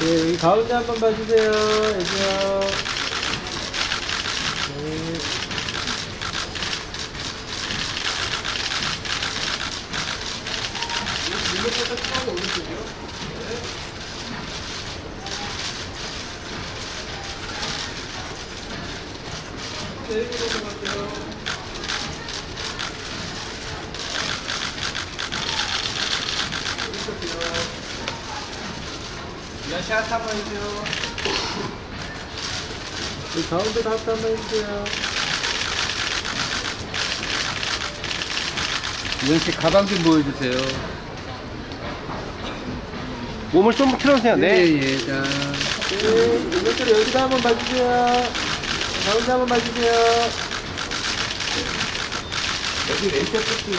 네, 여기 가운데 한번 봐주세요. 애지요. 네. 이거보다 처음 오른쪽이요? 네. 네, 이거 넘어갈게요. 샷 한번. 여기 가운데 다트 한번 해주세요. 이현 씨 가방 좀 보여주세요. 몸을 좀 틀어주세요. 네. 예, 예. 자. 네, 이것들 여기도 한번 봐주세요. 가운데 한번 봐주세요. 여기 왼쪽 끝이요.